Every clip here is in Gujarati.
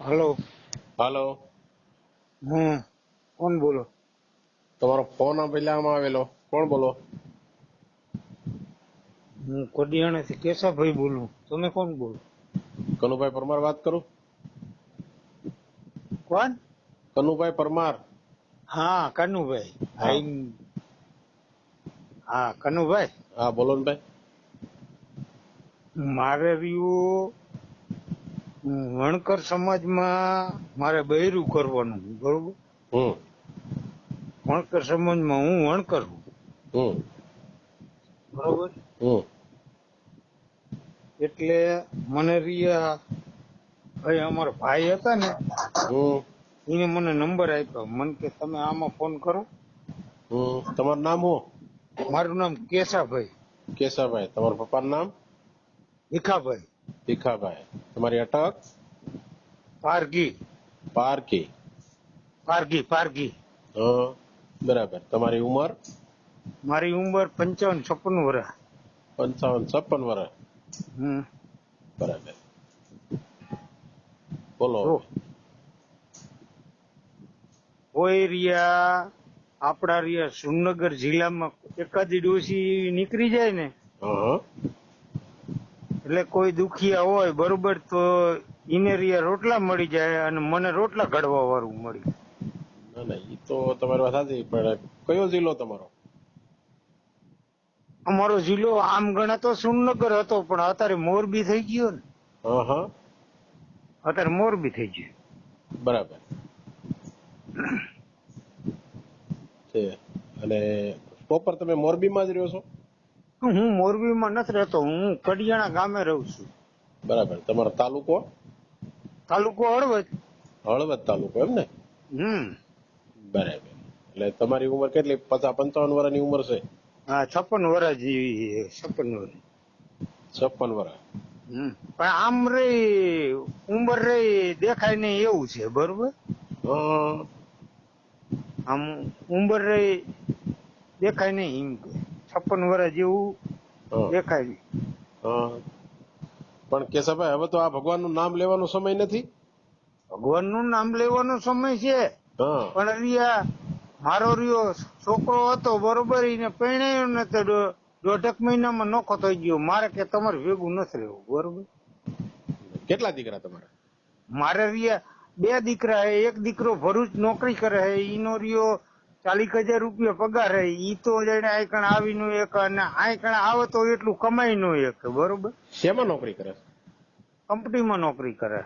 હલો. હાલો. હમ કોણ બોલો? તમારો ફોન પેલામાં આવેલો. કોણ બોલો? હું કોડિયાણાથી કેશાભાઈ બોલું. તમે કોણ બોલો? કનુભાઈ પરમાર વાત કરું? કોણ? કનુભાઈ પરમાર. હા કનુભાઈ. આઈ- હા કનુભાઈ. હા બોલો ને ભાઈ. મારે રહ્યું વણકર સમાજમાં મારે બૈરું કરવાનું બરોબર? વણકર સમાજમાં હું વણકર છું. બરોબર? એટલે મને રિયા ભાઈ અમારા ભાઈ હતા ને એને મને નંબર આપ્યો. મને કે તમે આમાં ફોન કરો. તમારું નામ હું મારું નામ કેશાભાઈ. કેશાભાઈ. તમારા પપ્પાનું નામ? ભીખાભાઈ. ભીખાભાઈ તમારી અટક પારગી પારકી પારગી પારગી હા બરાબર તમારી ઉંમર મારી ઉંમર પંચાવન છપ્પન વર્ષ પંચાવન છપ્પન વર્ષ હમ બરાબર બોલો. કોઈ રિયા આપણા રિયા સુરનગર જિલ્લામાં એકાદી ડોસી નીકળી જાય ને હા એટલે કોઈ દુખિયા હોય બરોબર તો ઇનેરિયા રોટલા મળી જાય અને મને રોટલા ઘડવા વાળું મળી ના ના એ તો તમારી વાત સાચી પણ કયો જિલ્લો તમારો? અમારો જિલ્લો આમ ગણાતો સુરનગર હતો પણ અત્યારે મોરબી થઈ ગયો ને. હા હા. અત્યારે મોરબી થઈ ગયું. બરાબર. છે. અને પ્રોપર તમે મોરબીમાં જ રહ્યો છો? હું મોરબીમાં નથી રહેતો હું કડિયાણા ગામે રહું છું. બરાબર. તમારો તાલુકો? તાલુકો હળવદ. હળવદ તાલુકો એમ ને? હમ. બરાબર. એટલે તમારી ઉંમર કેટલી? પચાસ પંચાવન વર્ષની ઉંમર છે? હા છપ્પન વર્ષ જેવી છપ્પન વર્ષ છપ્પન વર્ષ. પણ આમ રે ઉંમર રે દેખાય નહીં એવું છે બરોબર? આમ ઉંમર રે દેખાય નહીં એમ કે. છપ્પન વર્ષ જેવું દેખાય પણ કેશાભાઈ હવે તો આ ભગવાનનું નામ લેવાનો સમય નથી? ભગવાનનું નામ લેવાનો સમય છે. પણ રિયા મારો રહ્યો છોકરો હતો બરોબર એને પરણાયો ને તો દો- મહિનામાં નોખો થઈ ગયો. મારે કે તમારે ભેગું નથી રહેવું બરોબર? કેટલા દીકરા તમારા? મારે રિયા બે દીકરા હે એક દીકરો ભરૂચ નોકરી કરે હે ઈનો રહ્યો ચાલીસ હજાર રૂપિયા પગાર ઈ તો જેને આયકણ આવી નું એક અને આયકણ આવે તો એટલું કમાઈ નું એક બરોબર? શેમાં નોકરી કરે છે? કંપનીમાં નોકરી કરે.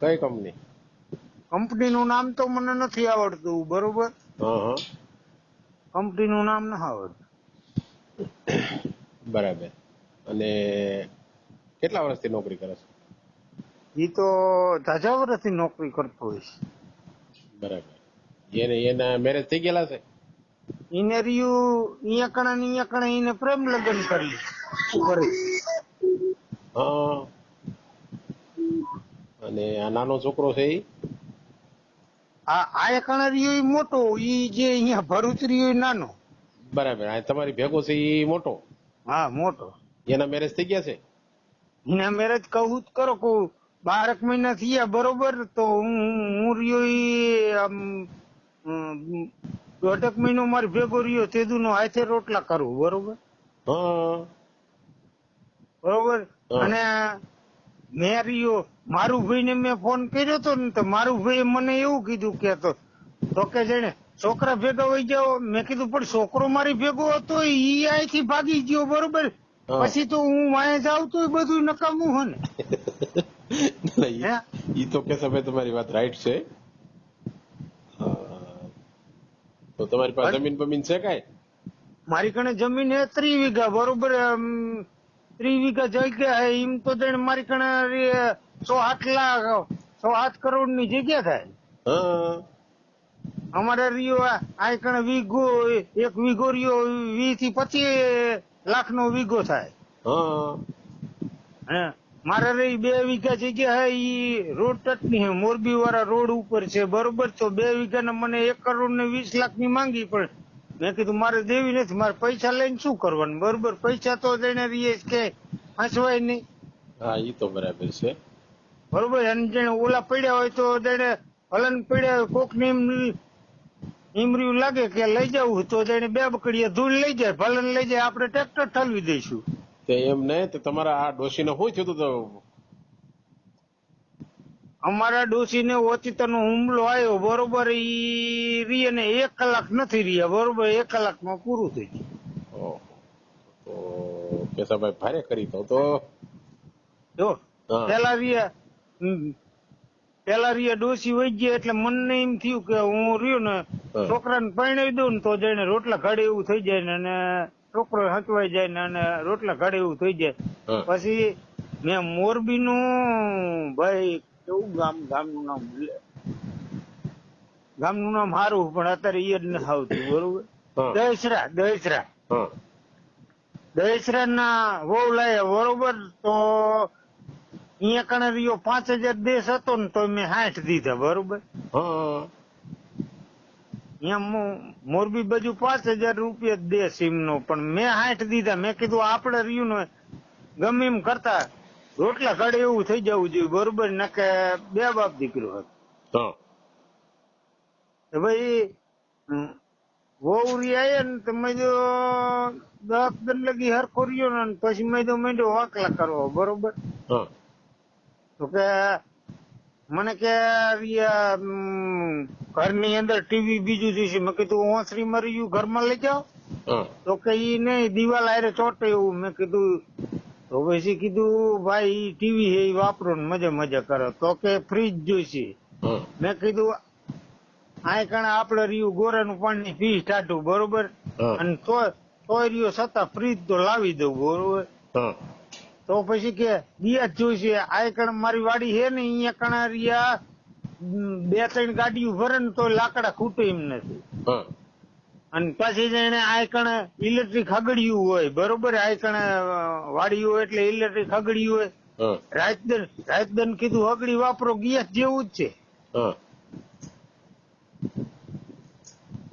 કઈ કંપની? કંપની નું નામ તો મને નથી આવડતું બરોબર? કંપની નું નામ ના આવડતું. બરાબર. અને કેટલા વર્ષથી નોકરી કરે છે? ઈ તો ધાજા વર્ષથી નોકરી કરતો હોય છે. બરાબર. એને એના મેરેજ થઈ ગયેલા છે? એને રહ્યું અહીંયા કણા ને અહીંયા કણા ઈને પ્રેમ લગ્ન કરી. કરે? હા. અને આ નાનો છોકરો છે ઈ? આ આ કણા રહ્યો ઈ મોટો ઈ જે અહીંયા ભરૂચ રહ્યો ઈ નાનો. બરાબર આ તમારી ભેગો છે ઈ મોટો? હા મોટો. એના મેરેજ થઈ ગયા છે? એના મેરેજ કહું જ કરો કહું બારક મહિના થયા બરોબર તો હું હું રહ્યો ઈ દોઢેક મહિનો મારે ભેગો રહ્યો તેદુ નો હાથે રોટલા કરું બરોબર? બરોબર? અને મેં રહ્યો મારું ભાઈને મેં ફોન કર્યો તો ને તો મારું ભાઈ મને એવું કીધું કે તો તો કે જેને છોકરા ભેગા હોય જાઓ મેં કીધું પણ છોકરો મારી ભેગો હતો ઈ અહીંથી ભાગી ગયો બરોબર? પછી તો હું વાંહે જાઉં તો બધું નકામું હે ને? ઈ તો કે સમય તમારી વાત રાઈટ છે હા. તો તમારી પાસે જમીન બમીન છે કઈ? મારી કણે જમીન એ ત્રી વીઘા બરોબર ત્રી વીઘા જગ્યા એમ તો તેને મારી કણે સો આઠ લાખ સો આઠ કરોડની જગ્યા થાય. હા. અમારે રહ્યો આ કણે વીઘો એક વીઘો રહ્યો વીસથી પચીસ લાખ નો વીઘો થાય. હા. હે. મારે રહી બે વીઘા જગ્યા હે ઈ રોડ ટચની હે મોરબી વાળા રોડ ઉપર છે બરોબર? તો બે વીઘા ને મને એક કરોડ ને વીસ લાખની માંગી પણ મેં કીધું મારે દેવી નથી મારે પૈસા લઈને શું કરવાનું? બરોબર પૈસા તો લઈને રહીએ કે હસવાય નહીં. હા ઈ તો બરાબર છે. બરોબર અને જેને ઓલા પડ્યા હોય તો જેને હલન પડ્યા હોય કોક ને ઇમર્યું લાગે કે લઈ જવું તો જેને બે બકડીએ ધૂળ લઈ જાય ભલન લઈ જાય આપણે ટ્રેક્ટર ઠલવી દઈશું. તે એમ નહીં તો તમારા આ ડોશીને શું થયું તો? અમારા ડોશીને ઓચિતાનો હુમલો આવ્યો બરોબર ઈ રીએ ને એક કલાક નથી રહ્યા બરોબર એક કલાકમાં પૂરું થઈ ગયું. તો કેસાભાઈ ભારે કરી તો તો. જો. પેલા રીએ પેલા રીએ ડોશી વહી ગયા એટલે મને એમ થયું કે હું રહ્યો ને છોકરાને પરણાવી દઉં ને તો જઈને રોટલા ઘડે એવું થઈ જાય ને અને છોકરો હચવાઈ જાય ને અને રોટલા ઘડે એવું થઈ જાય. પછી મેં મોરબી નું ભાઈ કેવું ગામ ગામનું નામ. ગામનું નામ સારું પણ અત્યારે એ જ નથી આવતું બરોબર. દહેસરા દહેસરા દહેસરા. ના વહુ લાયા બરોબર તો અહીંયા કણે રહ્યો પાંચ હજાર દેશ હતો ને તો મેં સાઠ દીધા બરોબર? અહીંયા મોરબી બાજુ પાંચ હજાર રૂપિયા દે સીમ નો પણ મેં હાઠ દીધા. મેં કીધું આપડે રહ્યું ને ગમે એમ કરતા રોટલા ઘડે એવું થઈ જવું જોઈએ. બરોબર નકે બે બાપ દીકરો હતો. ભાઈ હમ, વહુ આયા ને તો મેં જો દસ દિન લગી હરખો રહ્યો ને પછી મેં તો મેં વાકલા કરવો બરોબર? તો કે મને કે ઘરની અંદર ટીવી બીજું જોઈશે. મેં કીધું ઓસરી મરી ગયું ઘરમાં લઈ જાઓ. તો કે ઈ નહીં દિવાલ આરે ચોટે એવું. મેં કીધું તો પછી કીધું ભાઈ ઈ ટીવી હે ઈ વાપરો ને મજા મજા કરો. તો કે ફ્રીજ જોઈશે. મેં કીધું આ કણે આપડે રહ્યું ગોરાનું પાણી પી ટાઢું બરોબર? અને તો તો રહ્યું છતાં ફ્રીજ તો લાવી દઉં બરોબર? તો પછી કે દિયા જ જોઈશે. આ કણ મારી વાડી હે ને અહીંયા કણા રહ્યા બે ત્રણ ગાડી ભરે ને તો લાકડા ખૂટે એમ નથી. અને પછી જઈને આ કણે ઇલેક્ટ્રિક હગડિયું હોય બરોબર? આ કણે વાડી હોય એટલે ઇલેક્ટ્રિક હગડિયું હોય. હા. રાજદન રાજદન કીધું હગડી વાપરો ગેસ જેવું જ છે.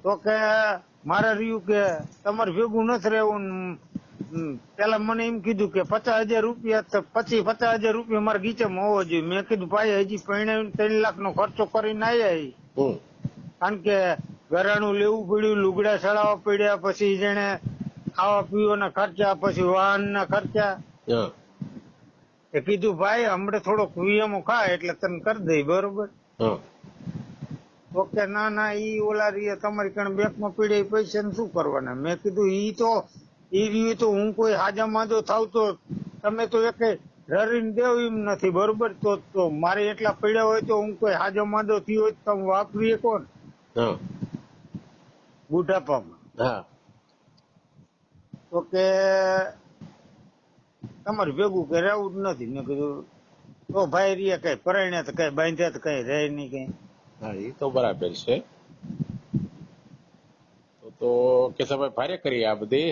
તો કે મારે રહ્યું કે તમારે ભેગું નથી રહેવું પેલા મને એમ કીધું કે પચાસ હજાર રૂપિયા પછી પચાસ હજાર રૂપિયા મારા ગીચામાં હોવો જોઈએ. મેં કીધું ભાઈ હજી પરણાવીને ત્રણ લાખ નો ખર્ચો કરીને આવ્યા કારણ કે ઘરાણું લેવું પડ્યું લુગડા સડાવવા પડ્યા પછી જેને ખાવા પીવાના ખર્ચા પછી વાહનના ખર્ચા. એ કીધું ભાઈ હમણાં થોડોક વીએમઓ ખા એટલે તને કરી દઈ બરોબર? ઓકે ના ના ઈ ઓલા રીએ તમારી કણ બેંકમાં પીડે પૈસા ને શું કરવાના? મેં કીધું ઈ તો ઈ રીતે તો હું કોઈ હાજા માંદો થાવ તો તમે તો એક રરીને દેવ એમ નથી બરોબર? તો તો મારે એટલા પડ્યા હોય તો હું કોઈ હાજો માંદો થયો હોય તો તમે વાપરી કોણ બુઢાપામાં. તો કે તમારે ભેગું કે રહેવું જ નથી. મેં કીધું તો ભાઈ રે કઈ પરણ્યા તો કઈ બાંધ્યા તો કઈ રહે નહીં કઈ. હા એ તો બરાબર છે. તો તો કેશાભાઈ ભારે કરી આ બધી?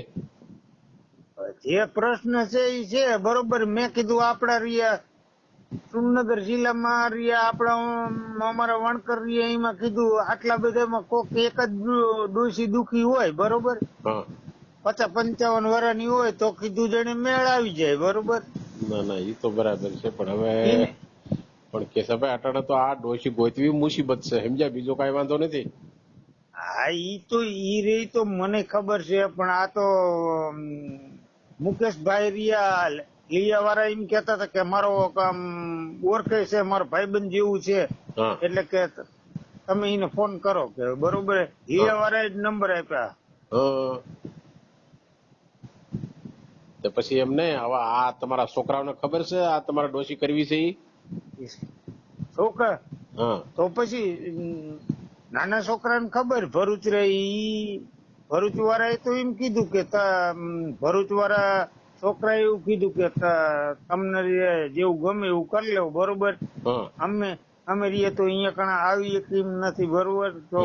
જે પ્રશ્ન છે એ છે બરોબર? મેં કીધું આપડા રહ્યા સુરનગર જિલ્લામાં રહ્યા આપણા અમારા વણકર રહ્યા એમાં કીધું આટલા બધામાં કોક એક જ ડોસી દુખી હોય બરોબર? પચાસ પંચાવન વર્ષની હોય તો કીધું જણે મેળ આવી જાય બરોબર? ના ના એ તો બરાબર છે પણ હવે પણ કેશાભાઈ અટાણે તો આ ડોશી ગોતવી મુસીબત છે સમજ્યા? બીજો કઈ વાંધો નથી. હા ઈ તો ઈ રહી તો મને ખબર છે પણ આ તો મુકેશભાઈ રિયા લીયા વાળા એમ કેતા હતા કે મારો આમ ઓળખે છે મારો ભાઈબંધ જેવું છે. એટલે કે તમે એને ફોન કરો કે બરોબર. લીયા વાળા જ નંબર આપ્યા. તો પછી એમ નહીં હવે આ તમારા છોકરાઓને ખબર છે? આ તમારે ડોશી કરવી છે એ છોકરા? હા. તો પછી નાના છોકરાને ખબર ભરૂચ રે ઈ ભરૂચ વાળાએ તો એમ કીધું કે ભરૂચ વાળા છોકરાએ એવું કીધું કે તમને જેવું ગમે એવું કરી લેવું બરોબર? અમે અમે રીએ તો અહીંયા કણા આવી એમ નથી બરોબર? તો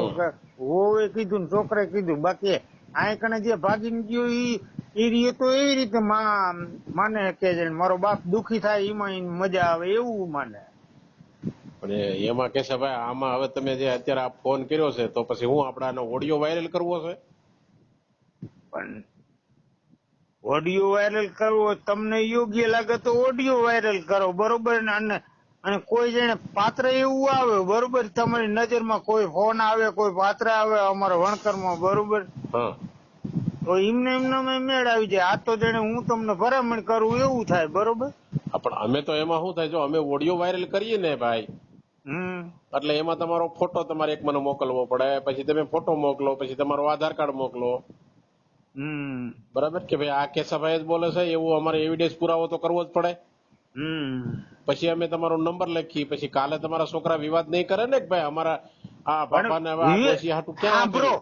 હોવે કીધું ને છોકરાએ કીધું બાકી આ કણે જે ભાગીને ગયો ઈ એ રીએ તો એવી રીતે મા- માને કે મારો બાપ દુખી થાય એમાં મજા આવે એવું માને. પણ એમાં કેશે ભાઈ આમાં હવે તમે જે અત્યારે આ ફોન કર્યો છે તો પછી હું આપડા આનો ઓડિયો વાયરલ કરવો છે? પણ ઓડિયો વાયરલ કરવો તમને યોગ્ય લાગે તો ઓડિયો વાયરલ કરો બરોબર? ને અને અને કોઈ જેને પાત્ર એવું આવે બરોબર? તમારી નજરમાં કોઈ ફોન આવે કોઈ પાત્ર આવે અમારા વણકરમાં બરોબર? તો એમને એમને મેળ આવી જાય. આ તો જેને હું તમને ભરામણ કરું એવું થાય બરોબર? પણ અમે તો એમાં શું થાય? જો અમે ઓડિયો વાયરલ કરીએ ને ભાઈ એટલે એમાં તમારો ફોટો તમારે એક મને મોકલવો પડે પછી તમે ફોટો મોકલો પછી તમારો આધાર કાર્ડ મોકલો. બરાબર? કે ભાઈ આ કેસાભાઈ જ બોલે છે એવું અમારે એવિડન્સ પુરાવો તો કરવો જ પડે. પછી અમે તમારો નંબર લખી પછી કાલે તમારા છોકરા વિવાદ નહીં કરે ને કે ભાઈ અમારા આ બાપાને હાટું ક્યાં સાંભળો.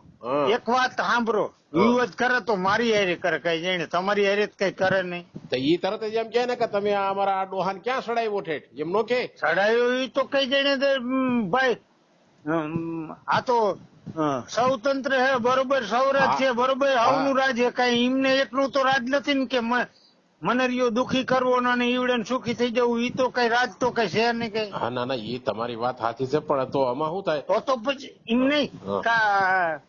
એક વાત સાંભળો. વિવાદ કરે તો મારી હેરી કરે કઈ જઈને તમારી હેરી કઈ કરે નહીં. તો ઈ તરત જ એમ કે ને કે તમે આ અમારા આ ડોહાન ક્યાં સડાવ્યો ઠેઠ? એમ નો કે ચડાયો ઈ તો કઈ જઈને ભાઈ આ તો સ્વતંત્ર હે બરોબર સૌરાજ છે બરોબર હવનું રાજ હે કઈ એમને એટલું તો રાજ નથી ને કે મ- મને રહ્યો દુખી કરવો અને ઈવડે સુખી થઈ જવું ઈ તો કઈ રાજ તો કઈ છે નહીં કઈ. હા ના ના ઈ તમારી વાત સાચી છે પણ તો આમાં શું થાય? તો તો પછી એમ નહીં. હા.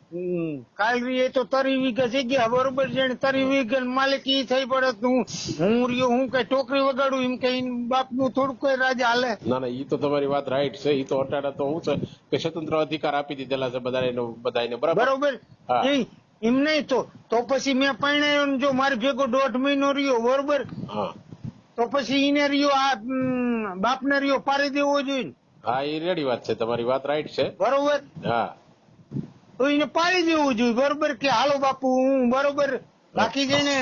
કાલ એ તો તરી વીઘા ગયા બરોબર છે તરી વીઘા માલિક ઈ થઈ પડે તો હું હું રહ્યો હું કઈ ટોકરી વગાડું એમ કઈ બાપનું થોડું કઈ રાજ હાલે? ના ના ઈ તો તમારી વાત રાઈટ છે ઈ તો અટાડા તો શું છે કે સ્વતંત્ર અધિકાર આપી દીધેલા છે બધાને બધાને બરાબર? બરોબર. હા. એ એમ નહીં તો તો પછી મેં પરણાયો જો મારી ભેગો દોઢ મહિનો રહ્યો બરોબર? હા. તો પછી એને રહ્યો આ બાપ ને રહ્યો પારી દેવો જોઈએ હા એ રેડી વાત છે તમારી વાત રાઈટ છે. બરોબર? હા. તો એને પાડી દેવું જોઈએ બરોબર? કે હાલો બાપુ હું બરોબર? બાકી જેને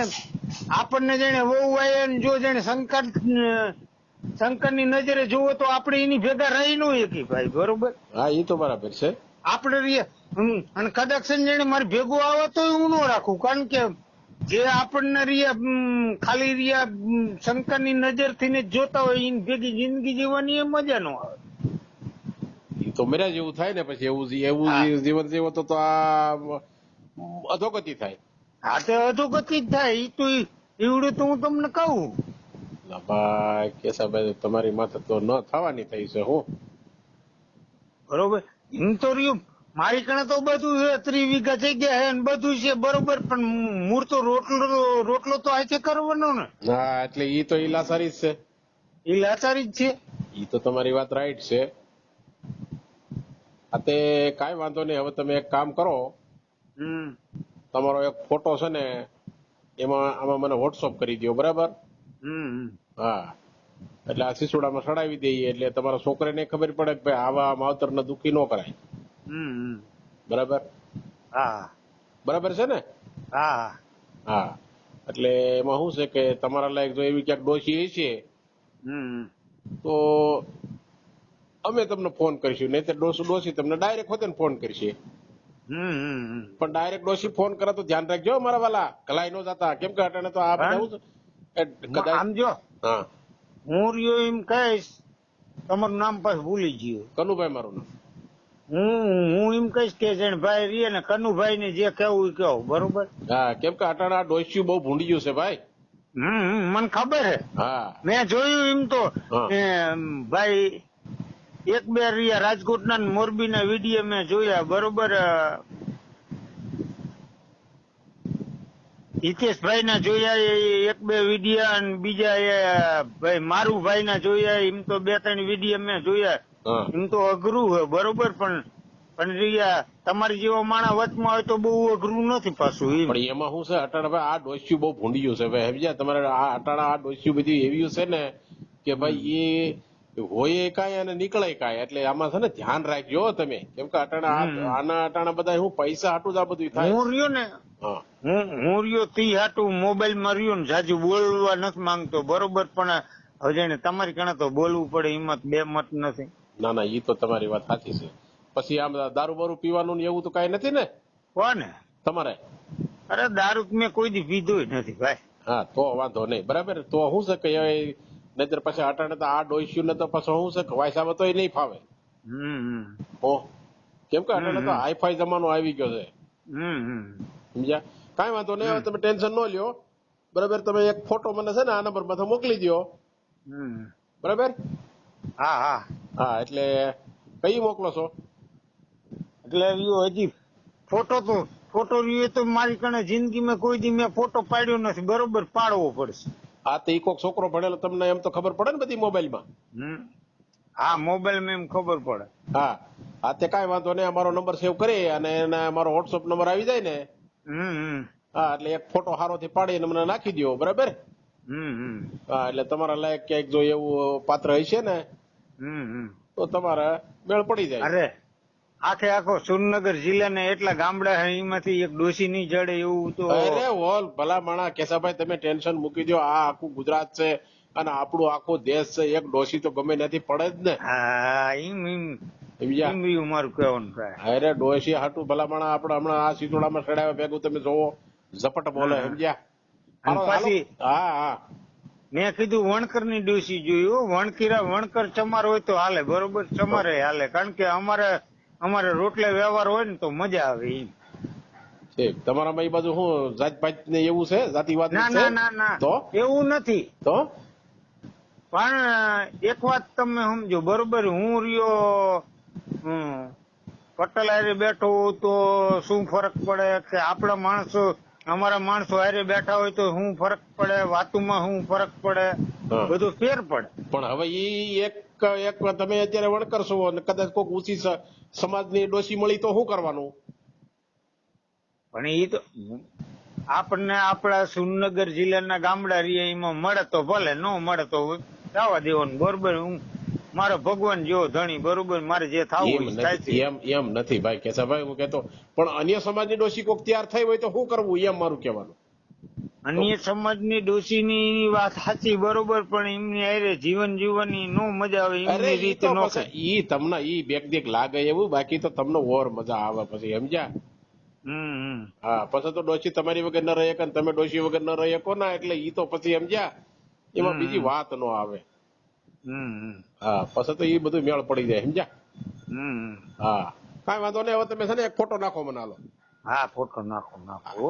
આપણને જેને વહુ વાય જો જેને શંકર શંકરની નજરે જોવો તો આપણે એની ભેગા રહી નું એકી ભાઈ બરોબર? હા એ તો બરાબર છે. આપણે રીએ હમ, અને કદાચ છે મારે ભેગું આવે તો હું ન રાખું. કારણ કે જે આપણને રિયા ખાલી રિયા શંકરની નજરથી ને જોતા હોય એની ભેગી જિંદગી જીવવાની એ મજા નો આવે. તો મેરા જેવું થાય ને પછી એવું એવું જીવન જીવો તો આ અધોગતિ થાય. આ તો અધોગતિ જ થાય. ઈ તો ઈવડું એવડું તો હું તમને કહું. ભાઈ કેસાભાઈ તમારી માથે તો ન થવાની થઈ છે હું. બરોબર. એમ તો રહ્યું. મારી કણે તો બધું ત્રી વીઘા જગ્યા છે ને બધું છે બરોબર પણ મૂળ તો રોટલો રોટલો તો આજે કરવાનો ને. હા એટલે ઈ તો ઈ લાચારી જ છે. એ લાચારી જ છે. ઈ તો તમારી વાત રાઈટ છે. આ તે કાઈ વાંધો નહીં હવે તમે એક કામ કરો. હમ. તમારો એક ફોટો છે ને એમાં આમાં મને વોટ્સઅપ કરી દો બરાબર? હમ હા. એટલે આ સિસુડામાં સડાવી દઈએ એટલે તમારા છોકરાને ખબર પડે કે ભાઈ આવા માવતરને દુખી ન કરાય. બરાબર? હા. બરાબર છે ને? હા. હા. એટલે એમાં શું છે કે તમારા લાયક જો એવી ક્યાંક ડોશી છે તો અમે તમને ફોન કરીશું. નહીં તો ડોસી ડોસી તમને ડાયરેક્ટ હોતે ને ફોન કરીશે. પણ ડાયરેક્ટ ડોસી ફોન કરે તો ધ્યાન રાખજો મારા વાલા. કલાઈ નો જતા. કેમ કે અટાણે તો આ બધા આમ જો. હા. હું રહ્યો એમ કહીશ તમારું નામ પાછું ભૂલી ગયું. કનુભાઈ મારું નામ. હું હું એમ કહીશ કે જેને ભાઈ રીએ ને કનુભાઈ ને જે કેવું એ કેવું બરોબર? હા કેમ કે અટાણા આ ડોસ્યું બહુ ભૂંડિયું છે ભાઈ. હમ મને ખબર હે હા. મેં જોયું એમ તો ભાઈ એક બે રિયા રાજકોટના મોરબી ના વીડિયો મેં જોયા બરોબર હિતેશભાઈ ના જોયા એ એક બે વિડીયા અને બીજા એ ભાઈ મારુભાઈ ના જોયા એમ તો બે ત્રણ વીડિયો મેં જોયા. એમ તો અઘરું હોય બરોબર પણ પણ રિયા તમારી જેવા માણા વચમાં હોય તો બહુ અઘરું નથી પાછું એમ. પણ એમાં શું છે અટાણા ભાઈ આ ડોસ્યું બહુ ભૂંડિયું છે. ભાઈ સમજ્યા? તમારે આ અટાણા આ ડોસ્યું બધી એવી છે ને કે ભાઈ એ હોય કાંઈ અને નીકળે કાંઈ. એટલે આમાં છે ને ધ્યાન રાખજો તમે. કેમ કે અટાણા આના અટાણા બધા હું પૈસા હાટું જ આ બધું થાય. હું રહ્યો ને? હા. હું રહ્યો તી હાટું મોબાઈલમાં રહ્યો ને જાજુ બોલવા નથી માંગતો. બરોબર પણ હવે તમારી કણે તો બોલવું પડે હિંમત બે મત નથી. ના ના ઈ તો તમારી વાત સાચી છે. પછી આમ દારૂ બારૂ પીવાનું ને એવું તો કઈ નથી ને? કોને? તમારે? અરે દારૂ મેં કોઈ દી પીધું નથી ભાઈ. હા તો વાંધો નહીં. બરાબર? તો હું છે કે નહીતર પછી અટાણે તો આ ડોસ્યું ને તો પછી હું છે કે વાયસામાં તો નહીં ફાવે. હો? કેમ કે અટાણે તો હાઈફાઈ જમાનો આવી ગયો છે. હમ હમ. સમજ્યા? કાંઈ વાંધો નહીં હવે તમે ટેન્શન ન લ્યો. બરાબર? તમે એક ફોટો મને છે ને આ નંબરમાંથી મોકલી દો હમ. બરાબર? હા હા. હા એટલે કઈ મોકલો છો? એટલે યો હજી. ફોટો તો ફોટો રહ્યો તો મારી કણે જિંદગીમાં કોઈ દી મેં ફોટો પાડ્યો નથી. બરોબર પાડવો પડશે. આ તો ઈ કોક છોકરો ભણેલો તમને એમ તો ખબર પડે ને બધી મોબાઈલમાં? હમ. હા મોબાઈલમાં એમ ખબર પડે. હા હા તે કાંઈ વાંધો નહીં. અમારો નંબર સેવ કરી અને એના અમારો વોટ્સઅપ નંબર આવી જાય ને. હમ હમ. હા એટલે એક ફોટો હારોથી પાડીને મને નાખી દો બરાબર? હા એટલે તમારા લાયક ક્યાંક જો એવું પાત્ર હશે ને તો તમારે મેળ પડી જાય. અરે આખે આખો સુરનગર જિલ્લાના એટલા ગામડા છે એમાંથી એક ડોસી નહીં જડે એવું તો અરે હોલ ભલા માણા કેસાભાઈ તમે ટેન્શન મૂકી દો આ આખું ગુજરાત છે અને આપણું આખો દેશ છે. એક ડોસી તો ગમે નથી પડે જ ને. હા એમ એમ. સમજ્યા? મારું કહેવાનું થાય અરે ડોસી હાટું ભલા માણા આપણે હમણાં આ સીતોડામાં ચડાવ્યા ભેગું તમે જોવો. ઝપટ બોલે સમજ્યા. પાછી- હા હા. મેં કીધું વણકરની ડોસી જોયું વણકીરા વણકર ચમાર હોય તો હાલે. બરોબર ચમારે હાલે. કારણ કે અમારે અમારે રોટલે વ્યવહાર હોય ને તો મજા આવે ઠીક. તમારામાં એ બાજુ શું જાત પાત ને એવું છે? જાતિવાદ ના ના ના ના. તો? એવું નથી. તો? પણ એક વાત તમે સમજો. બરોબર હું રહ્યો પટેલ બેઠો તો શું ફરક પડે? કે આપણા માણસો અમારા માણસો હારે બેઠા હોય તો શું ફરક પડે વાતુમાં શું ફરક પડે બધું ફેર પડે. પણ હવે ઈ એક એક તમે અત્યારે વણકર છો અને કદાચ કોઈક ઊંચી સમાજ સમાજની ડોસી મળી તો શું કરવાનું? પણ એ તો આપણને આપણા સુરનગર જિલ્લાના ગામડા રહીએ એમાં મળે તો ભલે ન મળે તો જવા દેવાનું. બરોબર હું મારો ભગવાન જેવો ધણી બરોબર મારે જે થવું એમ એમ નથી ભાઈ કેસાભાઈ હું કેતો પણ અન્ય સમાજની ડોસી કોક તૈયાર થઈ હોય તો શું કરવું એમ મારું કહેવાનું. અન્ય સમાજની ડોશીની વાત સાચી બરોબર પણ એમની અરે જીવન જીવવાની નો મજા આવે એમની રીતે નો ઈ તમને ઈ બેક દેક લાગે એવું બાકી તો તમને ઓર મજા આવે પછી સમજ્યા? હમ. હા પછી તો ડોસી તમારી વગર ન રહી કે તમે ડોસી વગર ન રહી શકો ના એટલે ઈ તો પછી સમજ્યા? એમાં બીજી વાત નો આવે. હા પછી તો એ બધું મેળ પડી જાય સમજ્યા. હા. કાંઈ વાંધો નહીં હવે તમે છે ને એક ફોટો નાખો મને હાલો. હા ફોટો નાખો નાખો